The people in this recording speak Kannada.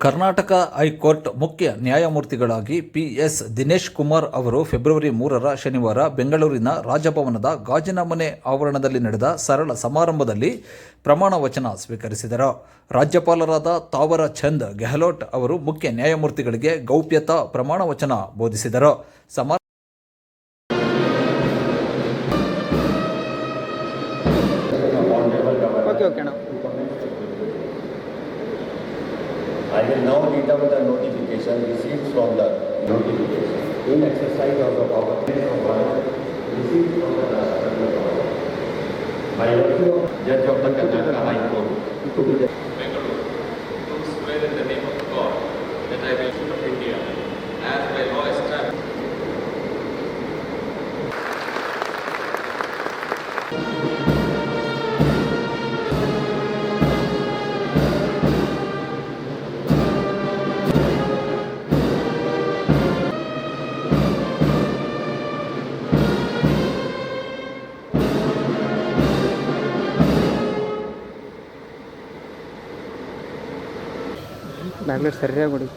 ಕರ್ನಾಟಕ ಹೈಕೋರ್ಟ್ ಮುಖ್ಯ ನ್ಯಾಯಮೂರ್ತಿಗಳಾಗಿ ಪಿ ಎಸ್ ದಿನೇಶ್ ಕುಮಾರ್ ಅವರು ಫೆಬ್ರವರಿ ಮೂರರ ಶನಿವಾರ ಬೆಂಗಳೂರಿನ ರಾಜಭವನದ ಗಾಜಿನ ಮನೆ ಆವರಣದಲ್ಲಿ ನಡೆದ ಸರಳ ಸಮಾರಂಭದಲ್ಲಿ ಪ್ರಮಾಣ ವಚನ ಸ್ವೀಕರಿಸಿದರು ರಾಜ್ಯಪಾಲರಾದ ತಾವರ ಚಂದ್ ಗೆಹ್ಲೋಟ್ ಅವರು ಮುಖ್ಯ ನ್ಯಾಯಮೂರ್ತಿಗಳಿಗೆ ಗೌಪ್ಯತಾ ಪ್ರಮಾಣ ವಚನ ಬೋಧಿಸಿದರು okay okay I will now read out the notification received from the notification. In exercise of the power of one received from the Rashtrapati Bhavan. By virtue of Judge of the Karnataka High Court. Bangalore, do swear in the name of God that I will shoot of India as by law established. ಬ್ಯಾಗ್ಲೆಟ್ ಸರಿಯಾಗಿ ಹೊಡಿ